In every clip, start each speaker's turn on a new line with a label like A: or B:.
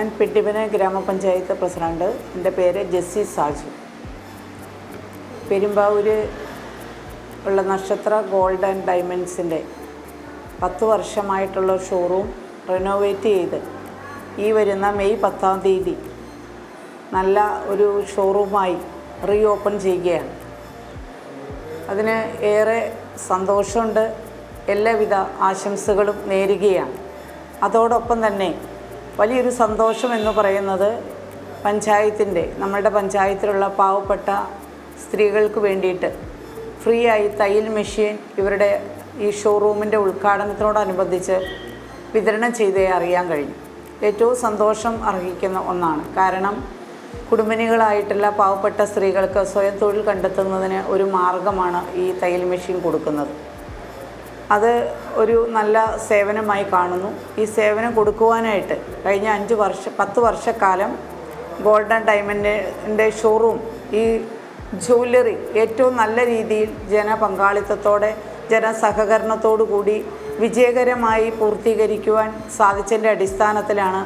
A: ഞാൻ പെട്ടിപ്പന ഗ്രാമപഞ്ചായത്ത് പ്രസിഡന്റ്. എന്റെ പേര് ജെസ്സി സാജു. പെരുമ്പാവൂര് ഉള്ള നക്ഷത്ര ഗോൾഡ് ആൻഡ് ഡയമണ്ട്സിന്റെ പത്ത് വർഷമായിട്ടുള്ള ഷോറൂം റിനോവേറ്റ് ചെയ്ത് ഈ വരുന്ന മെയ് പത്താം തീയതി നല്ല ഒരു ഷോറൂമായി റീ ഓപ്പൺ ചെയ്യുകയാണ്. അതിന് ഏറെ സന്തോഷമുണ്ട്. എല്ലാവിധ ആശംസകളും നേരുകയാണ്. അതോടൊപ്പം തന്നെ വലിയൊരു സന്തോഷം എന്ന് പറയുന്നത് പഞ്ചായത്തിന്റെ നമ്മുടെ പഞ്ചായത്തിലുള്ള പാവപ്പെട്ട സ്ത്രീകൾക്ക് വേണ്ടിയിട്ട്. ഫ്രീ ആയി തയ്യൽ മെഷീൻ ഇവരുടെ ഈ ഷോറൂമിന്റെ ഉദ്ഘാടനത്തിനോടനുബന്ധിച്ച് വിതരണം ചെയ്തേ അറിയാൻ കഴിഞ്ഞു. ഏറ്റവും സന്തോഷം അർഹിക്കുന്ന ഒന്നാണ്. കാരണം കുടുംബിനികളായിട്ടുള്ള പാവപ്പെട്ട സ്ത്രീകൾക്ക് സ്വയം തൊഴിൽ കണ്ടെത്തുന്നതിന് ഒരു മാർഗമാണ് ഈ തയ്യൽ മെഷീൻ കൊടുക്കുന്നത്. അത് ഒരു നല്ല സേവനമായി കാണുന്നു. ഈ സേവനം കൊടുക്കുവാനായിട്ട് കഴിഞ്ഞ അഞ്ച് വർഷ പത്ത് വർഷക്കാലം ഗോൾഡൻ ഡയമണ്ടിന്റെ ഷോറൂം ഈ ജ്വല്ലറി ഏറ്റവും നല്ല രീതിയിൽ ജനപങ്കാളിത്തത്തോടെ ജനസഹകരണത്തോടു കൂടി വിജയകരമായി പൂർത്തീകരിക്കുവാൻ സാധിച്ചതിന്റെ അടിസ്ഥാനത്തിലാണ്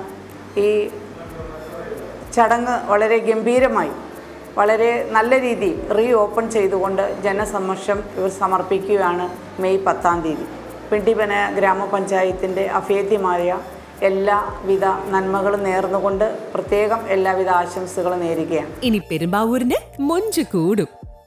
A: ഈ ചടങ്ങ് വളരെ ഗംഭീരമായി വളരെ നല്ല രീതിയിൽ റീ ഓപ്പൺ ചെയ്തുകൊണ്ട് ജനസമക്ഷം ഇവർ സമർപ്പിക്കുകയാണ് മെയ് പത്താം തീയതി. പിണ്ടിപന ഗ്രാമപഞ്ചായത്തിന്റെ അഭേദ്യമായ എല്ലാവിധ നന്മകളും നേർന്നുകൊണ്ട് പ്രത്യേകം എല്ലാവിധ ആശംസകളും നേരുകയാണ്.
B: ഇനി പെരുമ്പാവൂരിന് മൊഞ്ച് കൂടും.